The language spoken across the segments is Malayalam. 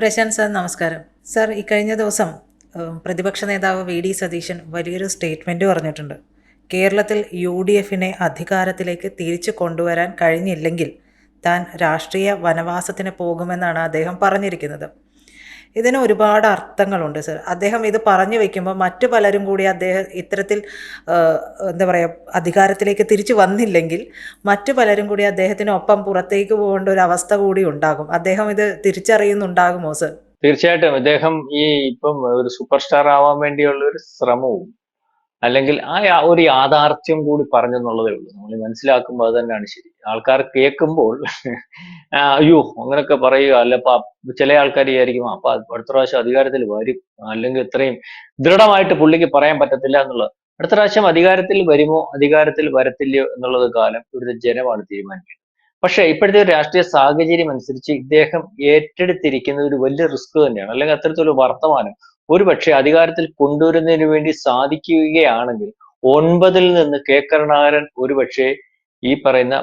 പ്രശാന്ത് സാർ നമസ്കാരം. സാർ ഇക്കഴിഞ്ഞ ദിവസം പ്രതിപക്ഷ നേതാവ് വി ഡി സതീശൻ വലിയൊരു സ്റ്റേറ്റ്മെന്റ് പറഞ്ഞിട്ടുണ്ട്. കേരളത്തിൽ യു ഡി എഫിനെ അധികാരത്തിലേക്ക് തിരിച്ചു കൊണ്ടുവരാൻ കഴിഞ്ഞില്ലെങ്കിൽ താൻ രാഷ്ട്രീയ വനവാസത്തിന് പോകുമെന്നാണ് അദ്ദേഹം പറഞ്ഞിരിക്കുന്നത്. ഇതിന് ഒരുപാട് അർത്ഥങ്ങളുണ്ട് സർ. അദ്ദേഹം ഇത് പറഞ്ഞു വയ്ക്കുമ്പോൾ മറ്റു പലരും കൂടി അദ്ദേഹം ഇത്തരത്തിൽ എന്താ പറയുക അധികാരത്തിലേക്ക് തിരിച്ചു വന്നില്ലെങ്കിൽ മറ്റു പലരും കൂടി അദ്ദേഹത്തിനൊപ്പം പുറത്തേക്ക് പോകേണ്ട ഒരു അവസ്ഥ കൂടി ഉണ്ടാകും. അദ്ദേഹം ഇത് തിരിച്ചറിയുന്നുണ്ടാകുമോ സർ? തീർച്ചയായിട്ടും. അദ്ദേഹം ഈ ഇപ്പം ഒരു സൂപ്പർ സ്റ്റാർ ആവാൻ വേണ്ടിയുള്ള ഒരു ശ്രമവും അല്ലെങ്കിൽ ആ ഒരു യാഥാർത്ഥ്യം കൂടി പറഞ്ഞെന്നുള്ളതേ ഉള്ളൂ. നമ്മൾ മനസ്സിലാക്കുമ്പോൾ അത് തന്നെയാണ് ശരി. ആൾക്കാർ കേൾക്കുമ്പോൾ അയ്യോ അങ്ങനെയൊക്കെ പറയുക. അല്ല ചില ആൾക്കാർ വിചാരിക്കും അപ്പൊ അടുത്ത പ്രാവശ്യം അധികാരത്തിൽ വരും. അല്ലെങ്കിൽ ഇത്രയും ദൃഢമായിട്ട് പുള്ളിക്ക് പറയാൻ പറ്റത്തില്ല എന്നുള്ളത് അടുത്ത പ്രാവശ്യം അധികാരത്തിൽ വരുമോ അധികാരത്തിൽ വരത്തില്ലയോ എന്നുള്ളത് കാലം ഇവിടുത്തെ ജനമാണ് തീരുമാനിക്കുന്നത്. പക്ഷേ ഇപ്പോഴത്തെ ഒരു രാഷ്ട്രീയ സാഹചര്യം അനുസരിച്ച് ഇദ്ദേഹം ഏറ്റെടുത്തിരിക്കുന്നത് ഒരു വലിയ റിസ്ക് തന്നെയാണ്. അല്ലെങ്കിൽ അത്തരത്തിലൊരു വർത്തമാനം ഒരു പക്ഷേ അധികാരത്തിൽ കൊണ്ടുവരുന്നതിന് വേണ്ടി സാധിക്കുകയാണെങ്കിൽ ഒൻപതിൽ നിന്ന് കെ. കരുണാകരൻ ഒരു പക്ഷേ ഈ പറയുന്ന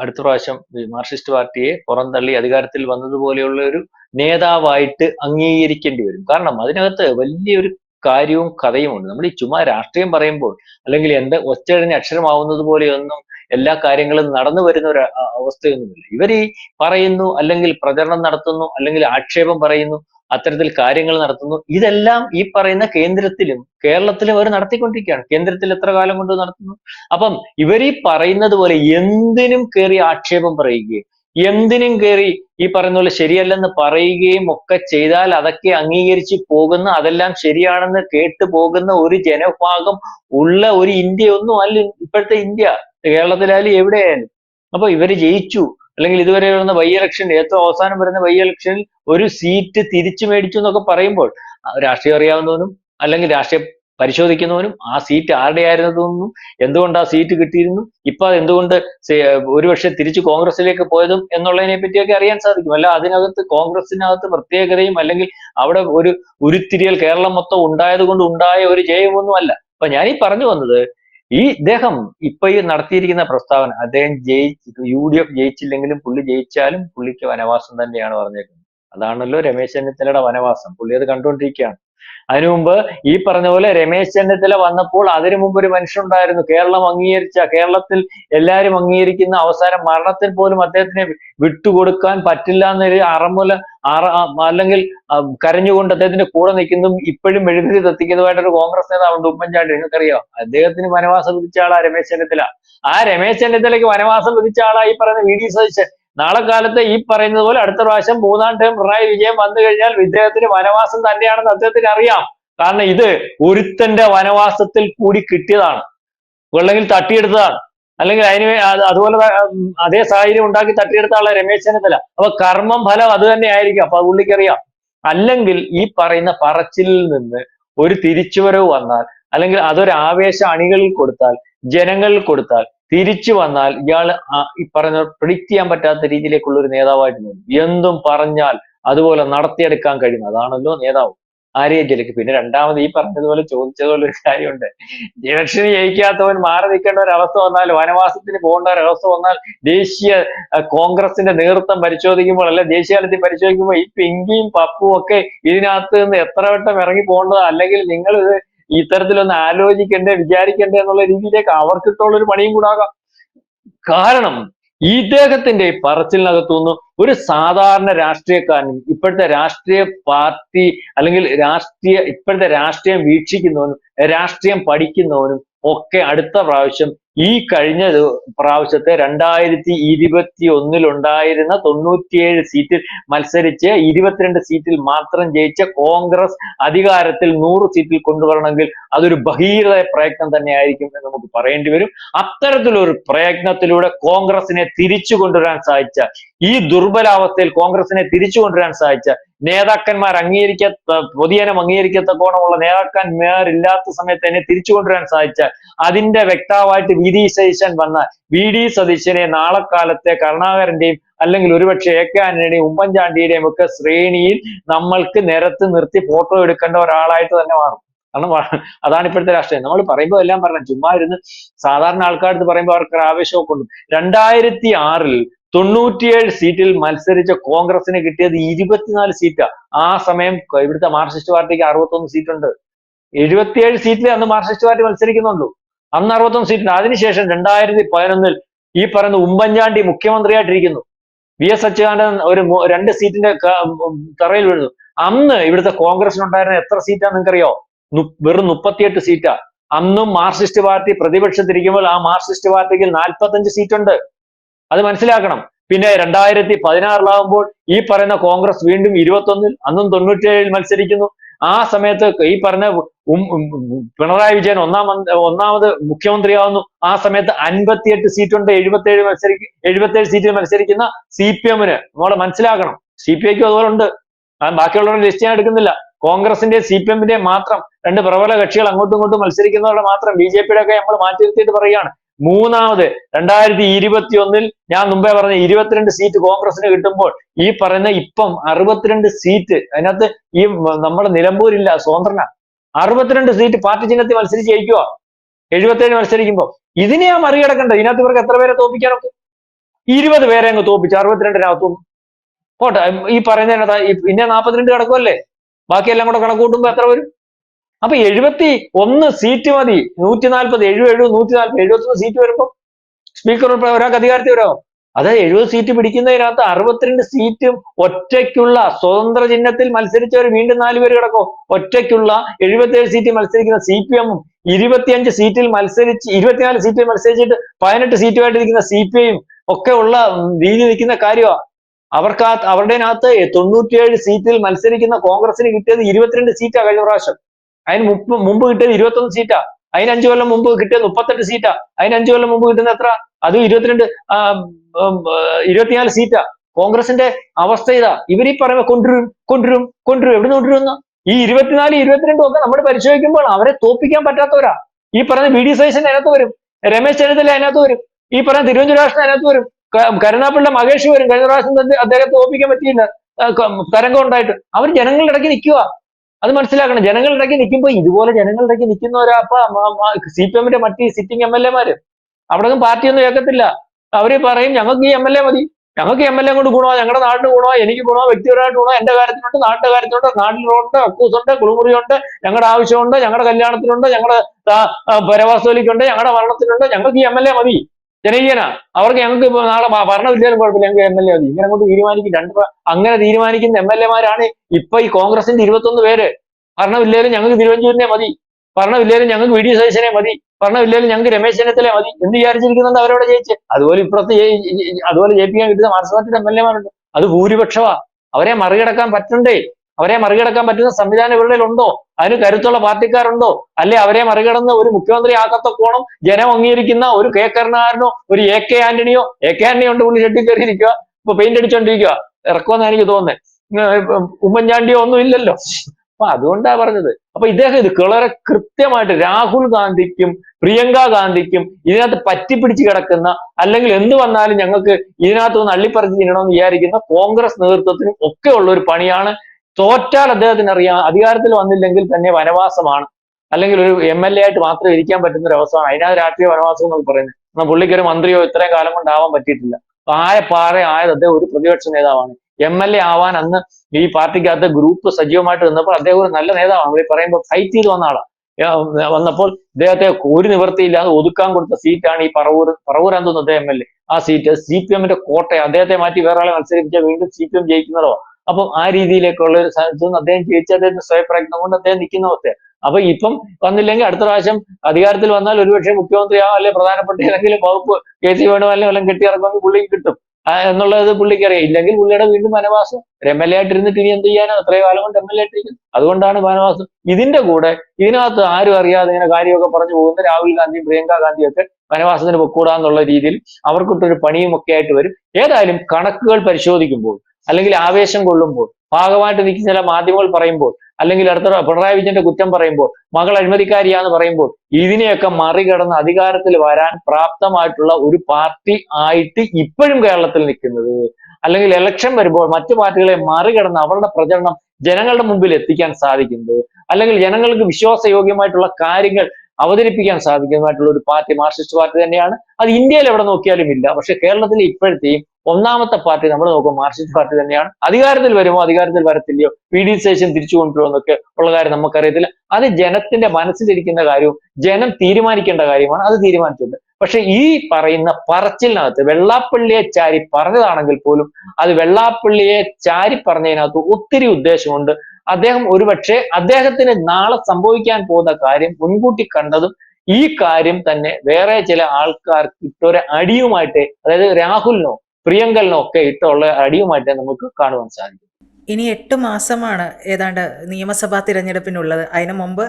അടുത്ത പ്രാവശ്യം മാർക്സിസ്റ്റ് പാർട്ടിയെ പുറന്തള്ളി അധികാരത്തിൽ വന്നതുപോലെയുള്ള ഒരു നേതാവായിട്ട് അംഗീകരിക്കേണ്ടി വരും. കാരണം അതിനകത്ത് വലിയൊരു കാര്യവും കഥയുമുണ്ട് നമ്മൾ ഈ ചുമ്മാ രാഷ്ട്രീയം പറയുമ്പോൾ അല്ലെങ്കിൽ എന്ത് ഒറ്റഴിഞ്ഞ അക്ഷരമാവുന്നത് പോലെയൊന്നും എല്ലാ കാര്യങ്ങളും നടന്നു വരുന്ന ഒരു അവസ്ഥയൊന്നുമില്ല. ഇവർ ഈ പറയുന്നു അല്ലെങ്കിൽ പ്രചരണം നടത്തുന്നു അല്ലെങ്കിൽ ആക്ഷേപം പറയുന്നു അത്തരത്തിൽ കാര്യങ്ങൾ നടത്തുന്നു. ഇതെല്ലാം ഈ പറയുന്ന കേന്ദ്രത്തിലും കേരളത്തിലും അവർ നടത്തിക്കൊണ്ടിരിക്കുകയാണ്. കേന്ദ്രത്തിൽ എത്ര കാലം കൊണ്ട് നടത്തുന്നു? അപ്പം ഇവർ ഈ പറയുന്നത് പോലെ എന്തിനും കയറി ആക്ഷേപം പറയുകയും എന്തിനും കയറി ഈ പറയുന്ന പോലെ ശരിയല്ലെന്ന് പറയുകയും ഒക്കെ ചെയ്താൽ അതൊക്കെ അംഗീകരിച്ച് പോകുന്ന അതെല്ലാം ശരിയാണെന്ന് കേട്ടു പോകുന്ന ഒരു ജനഭാഗം ഉള്ള ഒരു ഇന്ത്യ ഒന്നും അല്ല ഇപ്പോഴത്തെ ഇന്ത്യ. കേരളത്തിലായാലും എവിടെയായാലും. അപ്പൊ ഇവർ ജയിച്ചു. അല്ലെങ്കിൽ ഇതുവരെ വരുന്ന ബൈ ഇലക്ഷൻ ഏറ്റവും അവസാനം വരുന്ന ബൈ ഇലക്ഷനിൽ ഒരു സീറ്റ് തിരിച്ചു മേടിച്ചു എന്നൊക്കെ പറയുമ്പോൾ രാഷ്ട്രീയം അറിയാവുന്നവനും അല്ലെങ്കിൽ രാഷ്ട്രീയം പരിശോധിക്കുന്നവനും ആ സീറ്റ് ആരുടെ ആയിരുന്നതെന്നും എന്തുകൊണ്ട് ആ സീറ്റ് കിട്ടിയിരുന്നു ഇപ്പൊ എന്തുകൊണ്ട് ഒരുപക്ഷെ തിരിച്ചു കോൺഗ്രസിലേക്ക് പോയതും എന്നുള്ളതിനെ പറ്റിയൊക്കെ അറിയാൻ സാധിക്കും. അല്ല അതിനകത്ത് കോൺഗ്രസിനകത്ത് പ്രത്യേകതയും അല്ലെങ്കിൽ അവിടെ ഒരു ഉരുത്തിരിയൽ കേരളം മൊത്തം ഉണ്ടായത് കൊണ്ട് ഉണ്ടായ ഒരു ജയമൊന്നും അല്ല അപ്പൊ ഞാൻ ഈ പറഞ്ഞു വന്നത് ഈ ഇദ്ദേഹം ഇപ്പൊ ഈ നടത്തിയിരിക്കുന്ന പ്രസ്താവന അദ്ദേഹം ജയിച്ച് യു ഡി എഫ് ജയിച്ചില്ലെങ്കിലും പുള്ളി ജയിച്ചാലും പുള്ളിക്ക് വനവാസം തന്നെയാണ് പറഞ്ഞേക്കുന്നത്. അതാണല്ലോ രമേശ് ചെന്നിത്തലയുടെ വനവാസം. പുള്ളി അത് കണ്ടുകൊണ്ടിരിക്കുകയാണ്. അതിനു മുമ്പ് ഈ പറഞ്ഞ പോലെ രമേശ് ചെന്നിത്തല വന്നപ്പോൾ അതിനു മുമ്പ് ഒരു മനുഷ്യനുണ്ടായിരുന്നു. കേരളം അംഗീകരിച്ച കേരളത്തിൽ എല്ലാവരും അംഗീകരിക്കുന്ന അവസാനം മരണത്തിൽ പോലും അദ്ദേഹത്തിനെ വിട്ടുകൊടുക്കാൻ പറ്റില്ല എന്നൊരു അറമുല അറ അല്ലെങ്കിൽ കരഞ്ഞുകൊണ്ട് അദ്ദേഹത്തിന്റെ കൂടെ നിൽക്കുന്നതും ഇപ്പോഴും മെഴുകുതിരി കത്തിക്കുന്നതുമായിട്ടൊരു കോൺഗ്രസ് നേതാവുണ്ട് ഉമ്മൻചാണ്ടി. നിങ്ങൾക്കറിയോ? അദ്ദേഹത്തിന് വനവാസം വിധിച്ച ആളാ രമേശ് ചെന്നിത്തല. ആ രമേശ് ചെന്നിത്തലയ്ക്ക് വനവാസം വിധിച്ച ആളാ ഈ പറയുന്ന വി. ഡി. സതീശൻ. നാളെ കാലത്ത് ഈ പറയുന്നത് പോലെ അടുത്ത പ്രാവശ്യം മൂന്നാം ടേം പിണറായി വിജയൻ വന്നു കഴിഞ്ഞാൽ ഇദ്ദേഹത്തിന് വനവാസം തന്നെയാണെന്ന് അദ്ദേഹത്തിന് അറിയാം. കാരണം ഇത് ഒരുത്തന്റെ വനവാസത്തിൽ കൂടി കിട്ടിയതാണ്. അല്ലെങ്കിൽ തട്ടിയെടുത്തതാണ്. അല്ലെങ്കിൽ അതിന് അതുപോലെ അതേ സാഹചര്യം ഉണ്ടാക്കി തട്ടിയെടുത്ത ആളെ രമേശ് ചെന്നിത്തല. അപ്പൊ കർമ്മം ഫലം അത് തന്നെ ആയിരിക്കും. അപ്പൊ പുള്ളിക്കറിയാം. അല്ലെങ്കിൽ ഈ പറയുന്ന പറച്ചിലിൽ നിന്ന് ഒരു തിരിച്ചുവരവ് വന്നാൽ അല്ലെങ്കിൽ അതൊരു അണികളിൽ കൊടുത്താൽ ജനങ്ങളിൽ കൊടുത്താൽ തിരിച്ചു വന്നാൽ ഇയാൾ ഈ പറഞ്ഞ പ്രിഡിക്റ്റ് ചെയ്യാൻ പറ്റാത്ത രീതിയിലേക്കുള്ള ഒരു നേതാവായിട്ട് എന്തും പറഞ്ഞാൽ അതുപോലെ നടത്തിയെടുക്കാൻ കഴിയുന്ന അതാണല്ലോ നേതാവ്. ആരെയും രീതിയിലേക്ക് പിന്നെ രണ്ടാമത് ഈ പറഞ്ഞതുപോലെ ചോദിച്ചതുപോലെ ഒരു കാര്യമുണ്ട്. ഇലക്ഷന് ജയിക്കാത്തവൻ മാറി നിൽക്കേണ്ട ഒരു അവസ്ഥ വന്നാൽ വനവാസത്തിന് പോകേണ്ട ഒരു അവസ്ഥ വന്നാൽ ദേശീയ കോൺഗ്രസിന്റെ നേതൃത്വം പരിശോധിക്കുമ്പോൾ അല്ലെ ദേശീയതലത്തിൽ പരിശോധിക്കുമ്പോൾ ഈ പിങ്കിയും പപ്പും ഒക്കെ ഇതിനകത്ത് നിന്ന് എത്ര വട്ടം ഇറങ്ങി പോകേണ്ടത്? അല്ലെങ്കിൽ നിങ്ങൾ ഇത് ഇത്തരത്തിലൊന്ന് ആലോചിക്കണ്ടേ വിചാരിക്കണ്ടേ എന്നുള്ള രീതിയിലേക്ക് അവർക്കിട്ടുള്ള ഒരു പണിയും കൂടാകാം. കാരണം ഇദ്ദേഹത്തിന്റെ പറച്ചിലിനകത്തുനിന്ന് ഒരു സാധാരണ രാഷ്ട്രീയക്കാരനും ഇപ്പോഴത്തെ രാഷ്ട്രീയ പാർട്ടി അല്ലെങ്കിൽ രാഷ്ട്രീയ ഇപ്പോഴത്തെ രാഷ്ട്രീയം വീക്ഷിക്കുന്നവനും രാഷ്ട്രീയം പഠിക്കുന്നവനും ഒക്കെ അടുത്ത പ്രാവശ്യം ഈ കഴിഞ്ഞ പ്രാവശ്യത്തെ രണ്ടായിരത്തി ഇരുപത്തി ഒന്നിലുണ്ടായിരുന്ന തൊണ്ണൂറ്റിയേഴ് സീറ്റിൽ മത്സരിച്ച് ഇരുപത്തിരണ്ട് സീറ്റിൽ മാത്രം ജയിച്ച കോൺഗ്രസ് അധികാരത്തിൽ നൂറ് സീറ്റിൽ കൊണ്ടുവരണമെങ്കിൽ അതൊരു ബഹീരത പ്രയത്നം തന്നെയായിരിക്കും എന്ന് നമുക്ക് പറയേണ്ടി വരും. അത്തരത്തിലൊരു പ്രയത്നത്തിലൂടെ കോൺഗ്രസിനെ തിരിച്ചു കൊണ്ടുവരാൻ സാധിച്ച ഈ ദുർബലാവസ്ഥയിൽ കോൺഗ്രസിനെ തിരിച്ചു കൊണ്ടുവരാൻ സാധിച്ച നേതാക്കന്മാർ അംഗീകരിക്കാത്ത പൊതുജനം അംഗീകരിക്കത്തക്കോണമുള്ള നേതാക്കന്മാരില്ലാത്ത സമയത്ത് എന്നെ തിരിച്ചു കൊണ്ടുവരാൻ സാധിച്ച അതിന്റെ വ്യക്തമായിട്ട് വി. ഡി. സതീശൻ വന്ന വി. ഡി. സതീശനെ നാളെ കാലത്തെ കരുണാകരന്റെയും അല്ലെങ്കിൽ ഒരുപക്ഷെ എ. കെ. ആന്റണിയുടെയും ഉമ്മൻചാണ്ടിയുടെയും ഒക്കെ ശ്രേണിയിൽ നമ്മൾക്ക് നിരത്ത് നിർത്തി ഫോട്ടോ എടുക്കേണ്ട ഒരാളായിട്ട് തന്നെ മാറും. കാരണം അതാണ് ഇപ്പോഴത്തെ രാഷ്ട്രീയം. നമ്മൾ പറയുമ്പോൾ എല്ലാം പറഞ്ഞു ചുമ്മാ ഇരുന്ന് സാധാരണ ആൾക്കാർക്ക് പറയുമ്പോൾ അവർക്ക് ആവേശമൊക്കെ ഉണ്ട്. രണ്ടായിരത്തി ആറിൽ തൊണ്ണൂറ്റിയേഴ് സീറ്റിൽ മത്സരിച്ച കോൺഗ്രസിന് കിട്ടിയത് ഇരുപത്തിനാല് സീറ്റാ. ആ സമയം ഇവിടുത്തെ മാർക്സിസ്റ്റ് പാർട്ടിക്ക് അറുപത്തൊന്ന് സീറ്റുണ്ട്. എഴുപത്തിയേഴ് സീറ്റിൽ അന്ന് മാർക്സിസ്റ്റ് പാർട്ടി മത്സരിക്കുന്നുള്ളൂ. അന്ന് അറുപത്തൊന്ന് സീറ്റുണ്ട് അതിനുശേഷം രണ്ടായിരത്തി പതിനൊന്നിൽ ഈ പറയുന്ന ഉമ്മൻചാണ്ടി മുഖ്യമന്ത്രിയായിട്ടിരിക്കുന്നു. വി എസ് അച്യുതാനന്ദൻ ഒരു രണ്ട് സീറ്റിന്റെ തറയിൽ വീഴുന്നു അന്ന് ഇവിടുത്തെ കോൺഗ്രസിനുണ്ടായിരുന്ന എത്ര സീറ്റാ നിങ്ങൾക്കറിയോ? വെറും മുപ്പത്തിയെട്ട് സീറ്റാ. അന്നും മാർക്സിസ്റ്റ് പാർട്ടി പ്രതിപക്ഷത്തിരിക്കുമ്പോൾ ആ മാർക്സിസ്റ്റ് പാർട്ടിക്ക് നാൽപ്പത്തഞ്ച് സീറ്റുണ്ട്. അത് മനസ്സിലാക്കണം. പിന്നെ രണ്ടായിരത്തി പതിനാറിലാകുമ്പോൾ ഈ പറയുന്ന കോൺഗ്രസ് വീണ്ടും ഇരുപത്തൊന്നിൽ അന്നും തൊണ്ണൂറ്റേഴിൽ മത്സരിക്കുന്നു. ആ സമയത്ത് ഈ പറഞ്ഞ പിണറായി വിജയൻ ഒന്നാം ഒന്നാമത് മുഖ്യമന്ത്രിയാവുന്നു. ആ സമയത്ത് അൻപത്തിയെട്ട് സീറ്റുണ്ട്. എഴുപത്തേഴ് മത്സരിക്കും എഴുപത്തേഴ് സീറ്റിൽ മത്സരിക്കുന്ന സി പി എമ്മിന്. നമ്മളെ മനസ്സിലാക്കണം. സി പി ഐക്കും അതുപോലെ ഉണ്ട്. ബാക്കിയുള്ളവരെ ലിസ്റ്റ് ഞാൻ എടുക്കുന്നില്ല. കോൺഗ്രസിന്റെ സി പി എമ്മിന്റെ മാത്രം രണ്ട് പ്രബല കക്ഷികൾ അങ്ങോട്ടും ഇങ്ങോട്ടും മത്സരിക്കുന്നവരുടെ മാത്രം ബി ജെ പിയുടെ ഒക്കെ നമ്മൾ മാറ്റി നിർത്തിയിട്ട് പറയുകയാണ്. മൂന്നാമത് രണ്ടായിരത്തി ഇരുപത്തി ഒന്നിൽ ഞാൻ മുമ്പേ പറഞ്ഞ ഇരുപത്തിരണ്ട് സീറ്റ് കോൺഗ്രസിന് കിട്ടുമ്പോൾ ഈ പറയുന്ന ഇപ്പം അറുപത്തിരണ്ട് സീറ്റ് അതിനകത്ത് ഈ നമ്മുടെ നിലമ്പൂരില്ല സ്വതന്ത്രന. അറുപത്തിരണ്ട് സീറ്റ് പാർട്ടി ചിഹ്നത്തിൽ മത്സരിച്ച് ജയിക്കുക എഴുപത്തേഴ് മത്സരിക്കുമ്പോൾ ഇതിനെ ഇതിനെയാ മറികടക്കേണ്ടത് ഇതിനകത്ത് ഇവർക്ക് എത്ര പേരെ തോപ്പിക്കാനൊക്കെ? ഇരുപത് പേരെ അങ്ങ് തോപ്പിച്ചു അറുപത്തിരണ്ടിനകത്തും. പോട്ടെ ഈ പറയുന്നതിനകത്ത് പിന്നെ നാൽപ്പത്തിരണ്ട് കിടക്കുമല്ലേ ബാക്കിയെല്ലാം കൂടെ കണക്ക് കൂട്ടുമ്പോൾ എത്ര വരും? അപ്പൊ എഴുപത്തി ഒന്ന് സീറ്റ് മതി. നൂറ്റി നാൽപ്പത് എഴുപത് എഴുപത് നൂറ്റി നാൽപ്പത് എഴുപത്തൊന്ന് സീറ്റ് വരുമ്പോൾ സ്പീക്കർ ഒരാൾക്ക് അധികാരത്തിൽ വരാമോ? അതായത് എഴുപത് സീറ്റ് പിടിക്കുന്നതിനകത്ത് അറുപത്തിരണ്ട് സീറ്റും ഒറ്റയ്ക്കുള്ള സ്വതന്ത്ര ചിഹ്നത്തിൽ മത്സരിച്ചവർ വീണ്ടും നാല് പേര് കിടക്കും. ഒറ്റയ്ക്കുള്ള എഴുപത്തിയേഴ് സീറ്റിൽ മത്സരിക്കുന്ന സി പി എമ്മും ഇരുപത്തിയഞ്ച് സീറ്റിൽ മത്സരിച്ച് ഇരുപത്തിനാല് സീറ്റിൽ മത്സരിച്ചിട്ട് പതിനെട്ട് സീറ്റുമായിട്ട് ഇരിക്കുന്ന സി പി ഐയും ഒക്കെ ഉള്ള രീതി നിൽക്കുന്ന കാര്യമാണ് അവർക്ക് അവരുടെ അകത്ത് തൊണ്ണൂറ്റിയേഴ് സീറ്റിൽ മത്സരിക്കുന്ന കോൺഗ്രസിന് കിട്ടിയത് ഇരുപത്തിരണ്ട് സീറ്റാണ് കഴിഞ്ഞ പ്രാവശ്യം. അതിന് മുമ്പ് മുമ്പ് കിട്ടിയത് ഇരുപത്തൊന്ന് സീറ്റാ അതിന് അഞ്ചു കൊല്ലം മുമ്പ് കിട്ടിയത് മുപ്പത്തെട്ട് സീറ്റാ അതിന് അഞ്ചു കൊല്ലം മുമ്പ് കിട്ടുന്ന എത്ര? അതും ഇരുപത്തിരണ്ട് ഇരുപത്തിനാല് സീറ്റാ കോൺഗ്രസിന്റെ അവസ്ഥ ഇതാ. ഇവർ ഈ പറയുമ്പോൾ കൊണ്ടുവരും കൊണ്ടുവരും കൊണ്ടുവരും. എവിടെ കൊണ്ടുവരുന്ന ഈ ഇരുപത്തിനാല് ഇരുപത്തിരണ്ടും ഒക്കെ നമ്മൾ പരിശോധിക്കുമ്പോൾ അവരെ തോപ്പിക്കാൻ പറ്റാത്തവരാ. ഈ പറഞ്ഞ വി ഡി സതീശൻ അതിനകത്ത് വരും. രമേശ് ചെന്നിത്തല അതിനകത്ത് വരും. ഈ പറഞ്ഞ തിരുവനന്തപുരം അതിനകത്ത് വരും. കരുണാപ്പിള്ള മഹേഷ് വരും. കഴിഞ്ഞ പ്രാവശ്യം അദ്ദേഹത്തെ തോപ്പിക്കാൻ പറ്റിയില്ല തരംഗം ഉണ്ടായിട്ട്. അവർ ജനങ്ങളുടെ ഇടയ്ക്ക് നിൽക്കുക അത് മനസ്സിലാക്കണം. ജനങ്ങളുടെ ഇടയ്ക്ക് നിൽക്കുമ്പോൾ ഇതുപോലെ ജനങ്ങളുടെ ഇടയ്ക്ക് നിൽക്കുന്നവരാ അപ്പൊ സി പി എമ്മിന്റെ മറ്റ് സിറ്റിംഗ് എം എൽ എമാര് അവിടെ ഒന്നും പാർട്ടിയൊന്നും കേൾക്കത്തില്ല അവർ പറയും ഞങ്ങൾക്ക് ഈ എം എൽ എ മതി. ഞങ്ങൾക്ക് എം എൽ എ കൊണ്ട് ഗുണമോ. ഞങ്ങളുടെ നാടിന് ഗുണമോ. എനിക്ക് ഗുണമോ. വ്യക്തിപരമായിട്ട് ഗുണമോ. എന്റെ കാര്യത്തിനുണ്ട് നാട്ടിന്റെ കാര്യത്തിനുണ്ട് നാട്ടിൽ റോഡുണ്ട് അക്കൂസുണ്ട് കുളിമുറിയുണ്ട്. ഞങ്ങളുടെ ആവശ്യമുണ്ട് ഞങ്ങളുടെ കല്യാണത്തിനുണ്ട് ഞങ്ങളുടെ പരവാസോലിക്കുണ്ട് ഞങ്ങളുടെ മരണത്തിനുണ്ട്. ഞങ്ങൾക്ക് ഈ എം എൽ എ മതി. ജനകീയനാ. അവർക്ക് ഞങ്ങൾക്ക് ഇപ്പൊ നാളെ ഭരണമില്ലാലും കുഴപ്പമില്ല. ഞങ്ങൾക്ക് എം എൽ എ മതി. ഇങ്ങനെ കൊണ്ട് തീരുമാനിക്കും. രണ്ട് അങ്ങനെ തീരുമാനിക്കുന്ന എം എൽ എമാരാണ് ഇപ്പൊ ഈ കോൺഗ്രസിന്റെ ഇരുപത്തൊന്ന് പേര്. ഭരണമില്ലേലും ഞങ്ങൾക്ക് തിരുവഞ്ചൂരിനെ മതി. ഭരണമില്ലേലും ഞങ്ങൾക്ക് വി ഡി സതീശനെ മതി. ഭരണമില്ലേലും ഞങ്ങൾക്ക് രമേശ് ചെന്നിത്തല മതി. എന്ന് വിചാരിച്ചിരിക്കുന്നുണ്ട് അവരോട് ജയിച്ച്? അതുപോലെ ഇപ്പുറത്ത് അതുപോലെ ജയിപ്പിക്കാൻ കിട്ടുന്ന മാർക്സിസ്റ്റ് എം എൽ എമാരുണ്ട് അത് ഭൂരിപക്ഷമാ അവരെ മറികടക്കാൻ പറ്റണ്ടേ? അവരെ മറികടക്കാൻ പറ്റുന്ന സംവിധാനം ഇവരുടെ ഉണ്ടോ അതിന് കരുത്തുള്ള പാർട്ടിക്കാരുണ്ടോ? അല്ലെ അവരെ മറികടന്ന് ഒരു മുഖ്യമന്ത്രി ആക്കത്തക്കോണം ജനം അംഗീകരിക്കുന്ന ഒരു കെ കരുണാകരനോ ഒരു എ കെ ആന്റണിയോ? എ കെ ആന്റണി ഉണ്ട് ഉള്ളിൽ ചെട്ടി കയറിയിരിക്കുക ഇപ്പൊ പെയിന്റ് അടിച്ചോണ്ടിരിക്കുക ഇറക്കുമെന്നാണ് എനിക്ക് തോന്നുന്നത് ഉമ്മൻചാണ്ടിയോ ഒന്നും ഇല്ലല്ലോ. അപ്പൊ അതുകൊണ്ടാ പറഞ്ഞത്. അപ്പൊ ഇദ്ദേഹം ഇത് വളരെ കൃത്യമായിട്ട് രാഹുൽ ഗാന്ധിക്കും പ്രിയങ്ക ഗാന്ധിക്കും ഇതിനകത്ത് പറ്റിപ്പിടിച്ച് കിടക്കുന്ന അല്ലെങ്കിൽ എന്ത് വന്നാലും ഞങ്ങൾക്ക് ഇതിനകത്ത് നിന്ന് അള്ളിപ്പറിച്ച് തിന്നണമെന്ന് വിചാരിക്കുന്ന കോൺഗ്രസ് നേതൃത്വത്തിനും ഒക്കെ ഉള്ള ഒരു പണിയാണ് തോറ്റാൽ അദ്ദേഹത്തിന് അറിയാം. അധികാരത്തിൽ വന്നില്ലെങ്കിൽ തന്നെ വനവാസമാണ്. അല്ലെങ്കിൽ ഒരു എം എൽ എ ആയിട്ട് മാത്രം ഇരിക്കാൻ പറ്റുന്ന ഒരു അവസ്ഥയാണ് അതിനകത്ത് രാഷ്ട്രീയ വനവാസം എന്നൊക്കെ പറയുന്നത്. പുള്ളിക്ക് ഒരു മന്ത്രിയോ ഇത്രയും കാലം കൊണ്ട് ആവാൻ പറ്റിയിട്ടില്ല. ആയ പാറ ആയത് അദ്ദേഹം ഒരു പ്രതിപക്ഷ നേതാവാണ്. എം എൽ എ ആവാൻ അന്ന് ഈ പാർട്ടിക്കകത്ത് ഗ്രൂപ്പ് സജീവമായിട്ട് നിന്നപ്പോൾ അദ്ദേഹം ഒരു നല്ല നേതാവാണ്. ഈ പറയുമ്പോൾ ഫൈറ്റ് ചെയ്ത് വന്ന ആളാണ് വന്നപ്പോൾ ഇദ്ദേഹത്തെ ഒരു നിവൃത്തിയില്ലാതെ ഒതുക്കാൻ കൊടുത്ത സീറ്റാണ് ഈ പറവൂർ പറവൂരാൻ അദ്ദേഹം എം എൽ എ ആ സീറ്റ് സി പി എമ്മിന്റെ കോട്ടയം അദ്ദേഹത്തെ മാറ്റി വേറെ ആളെ മത്സരിപ്പിച്ചാൽ വീണ്ടും സി പി എം ജയിക്കുന്നതോ അപ്പം ആ രീതിയിലേക്കുള്ള ഒരു നിന്ന് അദ്ദേഹം ജയിച്ച അദ്ദേഹത്തിന് സ്വയപ്രയത്നം കൊണ്ട് അദ്ദേഹം നിൽക്കുന്ന അവസ്ഥയാണ് അപ്പൊ ഇപ്പം വന്നില്ലെങ്കിൽ അടുത്ത പ്രാവശ്യം അധികാരത്തിൽ വന്നാൽ ഒരുപക്ഷെ മുഖ്യമന്ത്രിയാവും അല്ലെങ്കിൽ പ്രധാനപ്പെട്ട ഏതെങ്കിലും വകുപ്പ് കെ സി വേണുവല്ലേ വല്ലതും കെട്ടിയിറക്കുമെങ്കിൽ പുള്ളിക്ക് കിട്ടും. എന്നുള്ളത് പുള്ളിക്ക് അറിയാം. ഇല്ലെങ്കിൽ പുള്ളിയുടെ വീണ്ടും വനവാസം. എം എൽ എ ആയിട്ടിരുന്നിട്ട് ഇനി എന്ത് ചെയ്യാനോ? അത്രയും കാലം കൊണ്ട് എം എൽ എ ആയിട്ടിരിക്കുന്നു അതുകൊണ്ടാണ് വനവാസം. ഇതിന്റെ കൂടെ ഇതിനകത്ത് ആരും അറിയാതെ ഇങ്ങനെ കാര്യമൊക്കെ പറഞ്ഞു പോകുന്ന രാഹുൽ ഗാന്ധിയും പ്രിയങ്ക ഗാന്ധിയും ഒക്കെ വനവാസത്തിന് പൊക്കൂടാന്നുള്ള രീതിയിൽ അവർക്കിട്ടൊരു പണിയും ഒക്കെ ആയിട്ട് വരും. ഏതായാലും കണക്കുകൾ പരിശോധിക്കുമ്പോൾ അല്ലെങ്കിൽ ആവേശം കൊള്ളുമ്പോൾ ഭാഗമായിട്ട് നിൽക്കുന്ന ചില മാധ്യമങ്ങൾ പറയുമ്പോൾ അല്ലെങ്കിൽ അടുത്ത പിണറായി വിജയന്റെ കുറ്റം പറയുമ്പോൾ മകൾ അഴിമതിക്കാരിയാന്ന് പറയുമ്പോൾ ഇതിനെയൊക്കെ മറികടന്ന് അധികാരത്തിൽ വരാൻ പ്രാപ്തമായിട്ടുള്ള ഒരു പാർട്ടി ആയിട്ട് ഇപ്പോഴും കേരളത്തിൽ നിൽക്കുന്നത്. അല്ലെങ്കിൽ ഇലക്ഷൻ വരുമ്പോൾ മറ്റു പാർട്ടികളെ മറികടന്ന് അവരുടെ പ്രചരണം ജനങ്ങളുടെ മുമ്പിൽ എത്തിക്കാൻ സാധിക്കുന്നത്. അല്ലെങ്കിൽ ജനങ്ങൾക്ക് വിശ്വാസയോഗ്യമായിട്ടുള്ള കാര്യങ്ങൾ അവതരിപ്പിക്കാൻ സാധിക്കുന്നതായിട്ടുള്ള ഒരു പാർട്ടി മാർക്സിസ്റ്റ് പാർട്ടി തന്നെയാണ്. അത് ഇന്ത്യയിൽ എവിടെ നോക്കിയാലും ഇല്ല. പക്ഷെ കേരളത്തിൽ ഇപ്പോഴത്തെയും ഒന്നാമത്തെ പാർട്ടി നമ്മൾ നോക്കുമ്പോൾ മാർക്സിസ്റ്റ് പാർട്ടി തന്നെയാണ്. അധികാരത്തിൽ വരുമോ അധികാരത്തിൽ വരത്തില്ലയോ പി ഡി സേഷൻ തിരിച്ചു കൊണ്ടുവരുമോ എന്നൊക്കെ ഉള്ള കാര്യം നമുക്കറിയത്തില്ല. അത് ജനത്തിന്റെ മനസ്സിലിരിക്കുന്ന കാര്യവും ജനം തീരുമാനിക്കേണ്ട കാര്യമാണ്. അത് തീരുമാനിച്ചിട്ടുണ്ട്. പക്ഷെ ഈ പറയുന്ന പറച്ചിലിനകത്ത് വെള്ളാപ്പള്ളിയെ ചാരി പറഞ്ഞതാണെങ്കിൽ പോലും അത് വെള്ളാപ്പള്ളിയെ ചാരി പറഞ്ഞതിനകത്ത് ഒത്തിരി ഉദ്ദേശമുണ്ട്. അദ്ദേഹം ഒരുപക്ഷെ അദ്ദേഹത്തിന് നാളെ സംഭവിക്കാൻ പോകുന്ന കാര്യം മുൻകൂട്ടി കണ്ടതും ഈ കാര്യം തന്നെ വേറെ ചില ആൾക്കാർക്ക് ഇട്ടൊരു അടിയുമായിട്ട് അതായത് രാഹുലിനോ പ്രിയങ്കലിനോ ഒക്കെ ഇട്ടുള്ള അടിയുമായിട്ട് നമുക്ക് കാണുവാൻ സാധിക്കും. ഇനി എട്ട് മാസമാണ് ഏതാണ്ട് നിയമസഭാ തിരഞ്ഞെടുപ്പിനുള്ളത്. അതിനു മുമ്പ്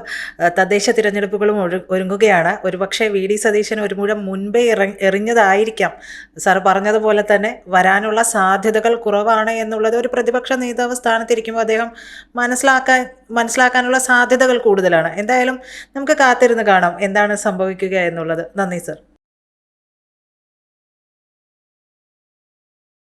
തദ്ദേശ തിരഞ്ഞെടുപ്പുകളും ഒരു ഒരുങ്ങുകയാണ്. ഒരുപക്ഷെ വി. ഡി. സതീശൻ ഒരു മുഴം മുൻപേ എറിഞ്ഞതായിരിക്കാം. സാർ പറഞ്ഞതുപോലെ തന്നെ വരാനുള്ള സാധ്യതകൾ കുറവാണ് എന്നുള്ളത് ഒരു പ്രതിപക്ഷ നേതാവ് സ്ഥാനത്തിരിക്കുമ്പോൾ അദ്ദേഹം മനസ്സിലാക്കാൻ മനസ്സിലാക്കാനുള്ള സാധ്യതകൾ കൂടുതലാണ്. എന്തായാലും നമുക്ക് കാത്തിരുന്ന് കാണാം. എന്താണ് സംഭവിക്കുക എന്നുള്ളത്. നന്ദി സർ.